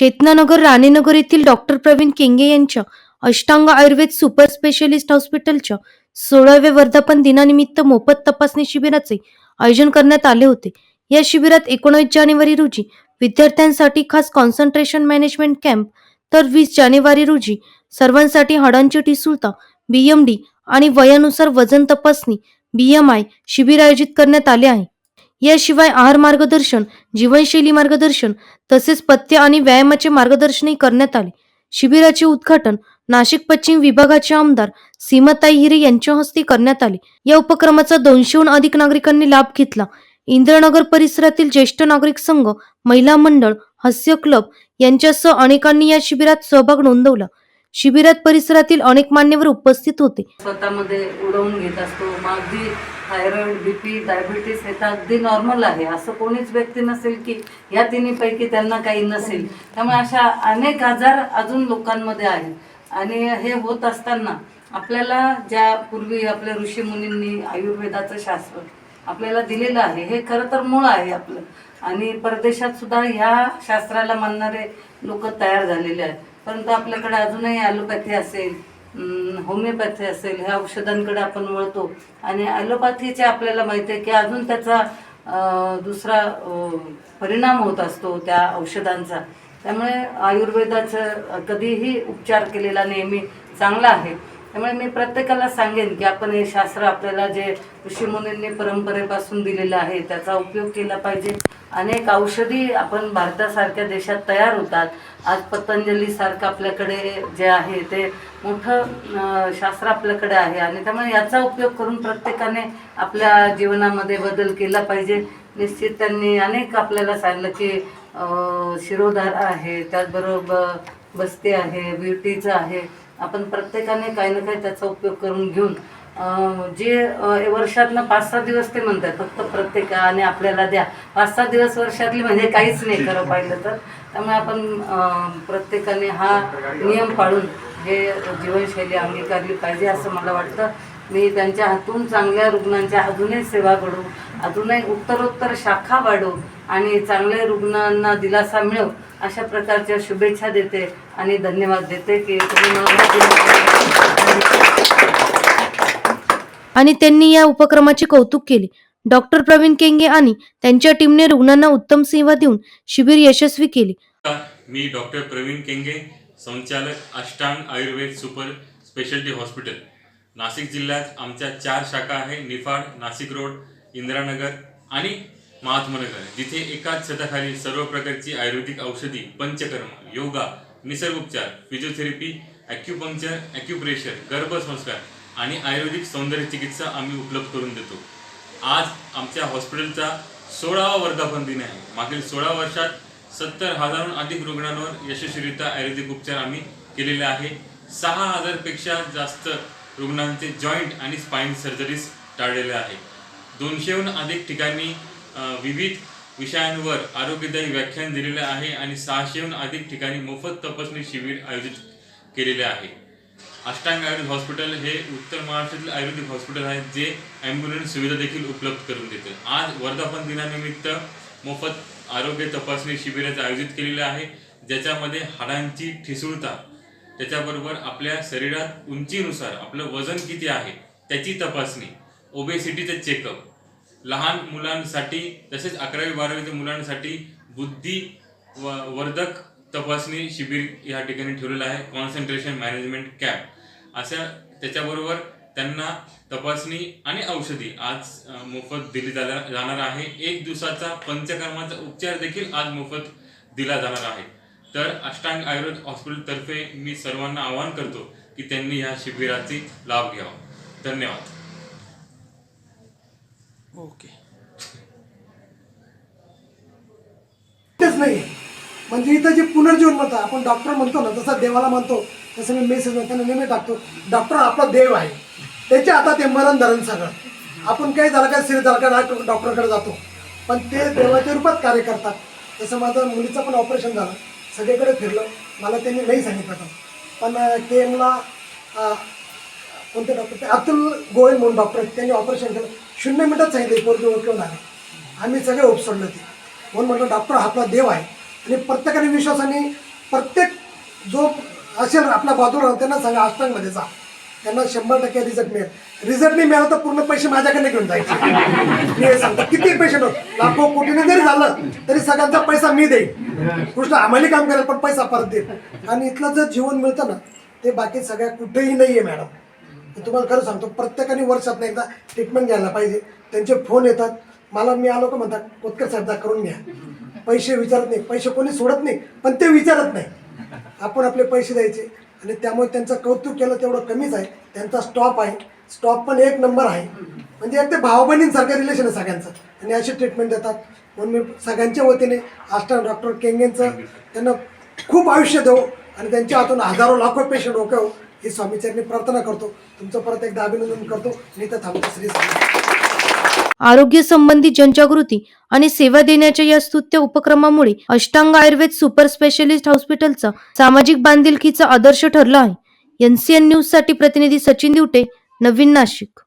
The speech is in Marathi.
चेतनानगर राणेनगर येथील डॉक्टर प्रवीण केंगे यांच्या अष्टांग आयुर्वेद सुपर स्पेशलिस्ट हॉस्पिटलच्या सोळाव्या वर्धापन दिनानिमित्त मोफत तपासणी शिबिराचे आयोजन करण्यात आले होते. या शिबिरात एकोणीस जानेवारी रोजी विद्यार्थ्यांसाठी खास कॉन्सन्ट्रेशन मॅनेजमेंट कॅम्प तर वीस जानेवारी रोजी सर्वांसाठी हाडांची टिसूळता बीएमडी आणि वयानुसार वजन तपासणी बीएमआय शिबिर आयोजित करण्यात आले आहे. याशिवाय आहार मार्गदर्शन जीवनशैली मार्गदर्शन तसेच पथ्य आणि व्यायामाचे मार्गदर्शनही करण्यात आले. शिबिराचे उद्घाटन नाशिक पश्चिम विभागाचे आमदार सीमाताई हिरे यांच्या हस्ते करण्यात आले. या उपक्रमाचा दोनशेहून अधिक नागरिकांनी लाभ घेतला. इंद्रनगर परिसरातील ज्येष्ठ नागरिक संघ महिला मंडळ हास्य क्लब यांच्यासह अनेकांनी या शिबिरात सहभाग नोंदवला. शिबिरात परिसरातील अनेक मान्यवर उपस्थित होते. स्वतःमध्ये उडवून घेत असतो. अगदी थायरॉइड बीपी डायबिटीस हे तर अगदी नॉर्मल आहे. असं कोणीच व्यक्ती नसेल की या तिन्हीपैकी त्यांना काही नसेल. त्यामुळे अशा अनेक आजार अजून लोकांमध्ये आहेत. आणि हे होत असताना आपल्याला ज्या पूर्वी आपल्या ऋषीमुनींनी आयुर्वेदाचं शास्त्र आपल्याला दिलेलं आहे हे खरं तर मूळ आहे आपलं. आणि परदेशात सुद्धा ह्या शास्त्राला मानणारे लोक तयार झालेले आहेत. परंतु आपल्याकडे अजूनही ॲलोपॅथी असेल होमिओपॅथी असेल ह्या औषधांकडे आपण वळतो. आणि ॲलोपॅथीचे आपल्याला माहिती आहे की अजून त्याचा दुसरा परिणाम होत असतो त्या औषधांचा. त्यामुळे आयुर्वेदाचं कधीही उपचार केलेला नेहमी चांगला आहे. त्यामुळे मी प्रत्येकाला सांगेन की आपण हे शास्त्र आपल्याला जे ऋषीमुनींनी परंपरेपासून दिलेलं आहे त्याचा उपयोग केला पाहिजे. अनेक औषधी आपण भारतासारख्या देशात तयार होतात. आज पतंजलीसारखं आपल्याकडे जे आहे ते मोठं शास्त्र आपल्याकडे आहे आणि त्यामुळे याचा उपयोग करून प्रत्येकाने आपल्या जीवनामध्ये बदल केला पाहिजे. निश्चित त्यांनी अनेक आपल्याला सांगितलं की शिरोधारा शिरोधार आहे त्याचबरोबर बस्ती आहे ब्युटीचं आहे. आपण प्रत्येकाने काही ना काही त्याचा उपयोग करून घेऊन जे वर्षातनं पाच सहा दिवस ते म्हणतात फक्त प्रत्येकाने आपल्याला द्या. पाच सहा दिवस वर्षातली म्हणजे काहीच नाही खरं पाहिलं तर. त्यामुळे आपण प्रत्येकाने हा नियम पाळून हे जीवनशैली अंगीकारली पाहिजे असं मला वाटतं. मी त्यांच्या हातून चांगल्या रुग्णांच्या अजूनही सेवा घडू अजूनही उत्तरोत्तर शाखा वाढू आणि चांगल्या रुग्णांना दिलासा मिळव अशा प्रकारच्या शुभेच्छा देते आणि धन्यवाद देते की तुम्ही मला आणि त्यांनी या उपक्रमाचे कौतुक केले. डॉक्टर प्रवीण केंगे आणि त्यांच्या टीमने रुग्णांना उत्तम सेवा देऊन शिबिर यशस्वी केले. मी डॉक्टर प्रवीण केंगे संचालक Ashtang Ayurved super speciality hospital. Nashik जिल्ह्यात आमच्या चार शाखा आहे निफाड नाशिक रोड इंदिरानगर आणि महात्मानगर जिथे एकाच छताखाली सर्व प्रकारची आयुर्वेदिक औषधी पंचकर्म योगा निसर्गोपचार फिजिओथेरपी ॲक्युपंक्चर ॲक्युप्रेशर गर्भसंस्कार आणि आयुर्वेदिक सौंदर्य चिकित्सा आम्ही उपलब्ध करून देतो. आज आमच्या हॉस्पिटलचा सोळावा वर्धापन दिन आहे. मागील सोळा वर्षात सत्तर हजारहून अधिक रुग्णांवर यशस्वीरित्या आयुर्वेदिक उपचार आम्ही केलेले आहे. सहा हजारपेक्षा जास्त रुग्णांचे जॉईंट आणि स्पाईन सर्जरीज टाळलेल्या आहे. दोनशेहून अधिक ठिकाणी विविध विषयांवर आरोग्यदायी व्याख्यान दिलेले आहे आणि सहाशेहून अधिक ठिकाणी मोफत तपासणी शिबिर आयोजित केलेले आहे. अष्टांग आयुर्वेद हॉस्पिटल हे उत्तर महाराष्ट्रातील आयुर्वेदिक हॉस्पिटल आहे जे ॲम्ब्युलन्स सुविधा देखील उपलब्ध करून देते. आज वर्धापन दिनानिमित्त मोफत आरोग्य तपासणी शिबिराचं आयोजित केलेलं आहे ज्याच्यामध्ये हाडांची ठिसूळता त्याच्याबरोबर आपल्या शरीरात उंचीनुसार आपलं वजन किती आहे त्याची तपासणी ओबेसिटीचं चेकअप लहान मुलांसाठी तसेच अकरावी बारावीच्या मुलांसाठी बुद्धी व वर्धक तपासणी शिबिर या ठिकाणी ठेवलेलं आहे. कॉन्सन्ट्रेशन मॅनेजमेंट कॅम्प अशा त्याच्याबरोबर त्यांना तपासणी आणि औषधी आज मोफत दिली जाणार जाणार आहे. एक दिवसाचा पंचकर्माचा उपचार देखील आज मोफत दिला जाणार आहे. तर अष्टांग आयुर्वेद हॉस्पिटलतर्फे मी सर्वांना आवाहन करतो की त्यांनी या शिबिराची लाभ घ्यावा. धन्यवाद. ओके. तेच नाही. म्हणजे इथं जे पुनर्जीवन म्हणतो आपण डॉक्टर म्हणतो ना जसा देवाला म्हणतो तसं मी मेसेज त्यांना नेहमी टाकतो डॉक्टर आपला देव आहे. त्याच्या आता ते मरण धरण सगळं. आपण काही झालं काय सिरियस झालं का डॉक्टर डॉक्टरकडे जातो. पण ते देवाच्या रूपात कार्य करतात. तसं माझं मुलीचं पण ऑपरेशन झालं. सगळीकडे फिरलं. मला त्यांनी नाही सांगितलं पण. के एमला कोणते डॉक्टर ते अतुल गोयल म्हणून डॉक्टर त्यांनी ऑपरेशन केलं. शून्य मिनटात सांगितलं पोरगी ओळखून आले. आम्ही सगळे उपसडलो ते म्हणून म्हटलं डॉक्टर हा आपला देव आहे. आणि प्रत्येकाने विश्वासाने प्रत्येक जो असेल आपल्या बाजूला त्यांना सांगा आष्टांगमध्ये जा. त्यांना शंभर टक्के रिझल्ट मिळेल. रिझल्ट नाही मिळाला तर पूर्ण पैसे माझ्याकडे घेऊन जायचे. मी हे सांगतो किती पैसे लाखो कोटीने जरी झालं तरी सगळ्यांचा पैसा मी देईन. कृष्ण आम्हाला काम करेल पण पैसा परत देईल आणि इथलं जर जीवन मिळतं ना ते बाकी सगळ्या कुठेही नाही आहे मॅडम. मी तुम्हाला खरं सांगतो प्रत्येकाने वर्षात एकदा ट्रीटमेंट घ्यायला पाहिजे. त्यांचे फोन येतात. मला मी आलो का म्हणतात कोतकर साहेब करून घ्या. पैसे विचारत नाही. पैसे कोणी सोडत नाही पण ते विचारत नाही. आपण आपले पैसे द्यायचे. आणि त्यामुळे त्यांचं कौतुक केलं तेवढं कमीच आहे. त्यांचा स्टॉप आहे. स्टॉप पण एक नंबर आहे. म्हणजे एक ते भाऊ बहिणींसारखं रिलेशन आहे सगळ्यांचं. आणि अशी ट्रीटमेंट देतात. म्हणून मी सगळ्यांच्या वतीने आष्टा डॉक्टर केंगेंचं त्यांना खूप आयुष्य देऊ आणि त्यांच्या हातून हजारो लाखो पेशंट ओके हो ही स्वामीचरणी प्रार्थना करतो. तुमचं परत एकदा अभिनंदन करतो. आणि इथं थांबतो. श्री स्वामी. आरोग्य संबंधी जनजागृती आणि सेवा देण्याच्या या स्तुत्य उपक्रमामुळे अष्टांग आयुर्वेद सुपर स्पेशलिस्ट हॉस्पिटलचा सामाजिक बांधिलकीचा आदर्श ठरला आहे. एनसीएन न्यूजसाठी प्रतिनिधी सचिन दिवटे नवीन नाशिक.